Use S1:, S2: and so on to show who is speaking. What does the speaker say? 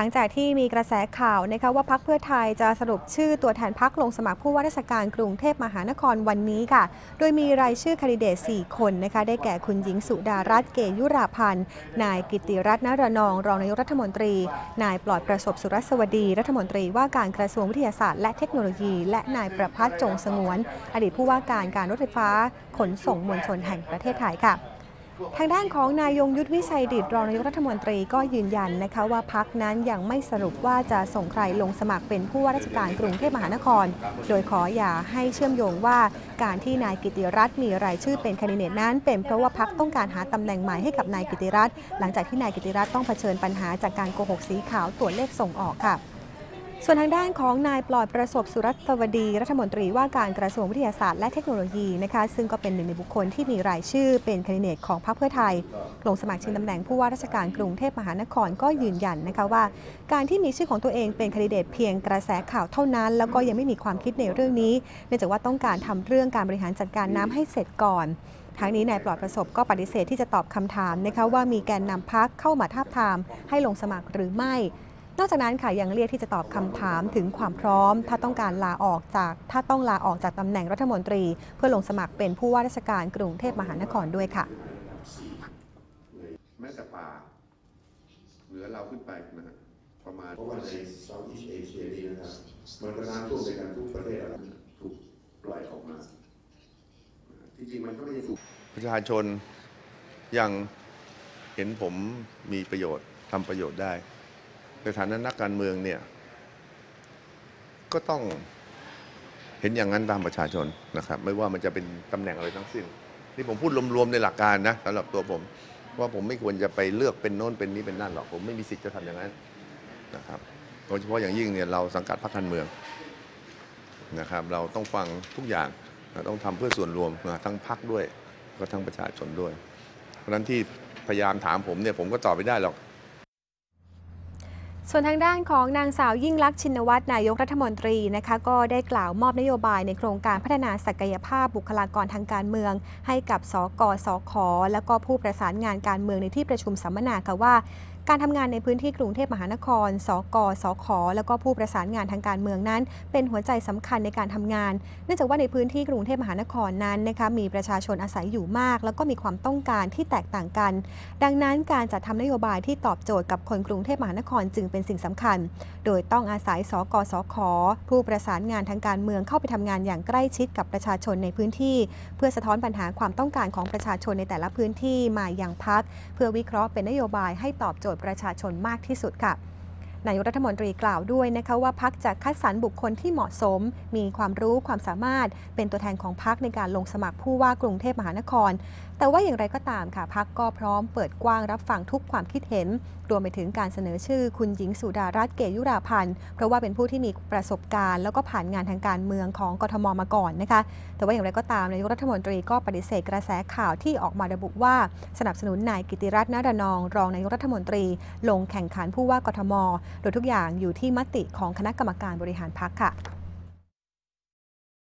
S1: หลังจากที่มีกระแสข่าวนะคะว่าพักเพื่อไทยจะสรุปชื่อตัวแทนพักลงสมัครผู้ว่าราชการกรุงเทพมหานครวันนี้ค่ะ โดยมีรายชื่อคนดิเดต 4 คนนะคะได้แก่คุณหญิงสุดารัตน์เกยุราพันธ์ นายกิติรัตน์นรนอง รองนายกรัฐมนตรี นายปลอดประสบสุรสวดี รัฐมนตรีว่าการกระทรวงวิทยาศาสตร์และเทคโนโลยี และนายประพัฒน์จงสงวน อดีตผู้ว่าการการรถไฟฟ้า ขนส่งมวลชนแห่งประเทศไทยค่ะ ทางด้านของนายยงยุทธวิชัยดิตรองนายกรัฐมนตรีก็ยืนยันนะคะว่าพักนั้นยังไม่สรุปว่าจะส่งใครลงสมัครเป็นผู้ว่าราชการกรุงเทพมหานคร โดยขออย่าให้เชื่อมโยงว่าการที่นายกิติรัตน์มีรายชื่อเป็นคนดิเดตนั้น เป็นเพราะว่าพักต้องการหาตำแหน่งใหม่ให้กับนายกิติรัตน์หลังจากที่นายกิติรัตน์ต้องเผชิญปัญหาจากการโกหกสีขาวตัวเลขส่งออกค่ะ ส่วนทางด้านของนายปลอดประสบสุรัตวดี รัฐมนตรีว่าการกระทรวงวิทยาศาสตร์และเทคโนโลยีนะคะซึ่งก็เป็นหนึ่งในบุคคลที่มีรายชื่อเป็นคนดิเดตของพรรคเพื่อไทย ลงสมัครชิงตำแหน่งผู้ว่าราชการกรุงเทพมหานครก็ยืนยันนะคะว่า การที่มีชื่อของตัวเองเป็นคนดิเดตเพียงกระแสข่าวเท่านั้น แล้วก็ยังไม่มีความคิดในเรื่องนี้เนื่องจากว่าต้องการทำเรื่องการบริหารจัดการน้ำให้เสร็จก่อนทั้งนี้นายปลอดประสบก็ปฏิเสธที่จะตอบคำถามนะคะว่ามีแกนนำพักเข้ามาทาบทามให้ลงสมัครหรือไม่ นอกจากนั้นค่ะยังเรียกที่จะตอบคำถามถึงความพร้อม ถ้าต้องการลาออกจาก ถ้าต้องลาออกจากตำแหน่งรัฐมนตรี เพื่อลงสมัครเป็นผู้ว่าราชการกรุงเทพมหานครด้วยค่ะ
S2: แม้แต่ป่าเหนือเราขึ้นไปนะฮะประมาณ
S3: เพราะว่าในเซาท์อีสเอเชียนี่นะครับมันก็น้ำท่วมในกันทุกประเทศนะครับถูกปล่อยออกมาที่จริงมันก็ไม่ได้ถูก
S2: ประชาชนยังเห็นผมมีประโยชน์ทำประโยชน์ได้ ในฐานะนักการเมืองเนี่ย ก็ต้องเห็นอย่างนั้นตามประชาชนนะครับ ไม่ว่ามันจะเป็นตำแหน่งอะไรทั้งสิ้น นี่ผมพูดรวมๆในหลักการนะสำหรับตัวผม ว่าผมไม่ควรจะไปเลือกเป็นโน้นเป็นนี้เป็นนั่นหรอก ผมไม่มีสิทธิ์จะทำอย่างนั้นนะครับโดยเฉพาะอย่างยิ่งเนี่ยเราสังกัดพรรคการเมืองนะครับ เราต้องฟังทุกอย่างต้องทำเพื่อส่วนรวมนะทั้งพรรคด้วย ก็ทั้งประชาชนด้วย เพราะฉะนั้นที่พยายามถามผมเนี่ยผมก็ตอบไม่ได้หรอก
S1: ส่วนทางด้านของนางสาวยิ่งลักษณ์ชินวัตรนายกรัฐมนตรีนะคะก็ได้กล่าวมอบนโยบายในโครงการพัฒนาศักยภาพบุคลากรทางการเมือง ให้กับสกสคและก็ผู้ประสานงานการเมืองในที่ประชุมสัมมนาค่ะว่า การทำงานในพื้นที่กรุงเทพมหานคร สกสคแล้วก็ผู้ประสานงานทางการเมืองนั้น เป็นหัวใจสำคัญในการทำงาน เนื่องจากว่าในพื้นที่กรุงเทพมหานครนั้นนะคะมีประชาชนอาศัยอยู่มาก แล้วก็มีความต้องการที่แตกต่างกัน ดังนั้นการจัดทำนโยบายที่ตอบโจทย์กับคนกรุงเทพมหานครจึงเป็นสิ่งสำคัญ โดยต้องอาศัย สกสคผู้ประสานงานทางการเมืองเข้าไปทำงานอย่างใกล้ชิดกับประชาชนในพื้นที่ เพื่อสะท้อนปัญหาความต้องการของประชาชนในแต่ละพื้นที่มาอย่างพัก เพื่อวิเคราะห์เป็นนโยบายให้ตอบโจทย์ประชาชนมากที่สุดค่ะ นายกรัฐมนตรีกล่าวด้วยนะคะว่าพักจะคัดสรรบุคคลที่เหมาะสม มีความรู้ความสามารถ เป็นตัวแทนของพักในการลงสมัครผู้ว่ากรุงเทพมหานคร แต่ว่าอย่างไรก็ตามค่ะพักก็พร้อมเปิดกว้างรับฟังทุกความคิดเห็น รวมไปถึงการเสนอชื่อคุณหญิงสุดารัตน์เกยุราพันธ์เพราะว่าเป็นผู้ที่มีประสบการณ์ แล้วก็ผ่านงานทางการเมืองของกทมมาก่อนนะคะแต่ว่าอย่างไรก็ตามนายกรัฐมนตรีก็ปฏิเสธกระแสข่าวที่ออกมาระบุว่า สนับสนุนนายกิติรัตน์นรนอง รองนายกรัฐมนตรี ลงแข่งขันผู้ว่ากทมโดยทุกอย่างอยู่ที่มติของคณะกรรมการบริหารพักค่ะ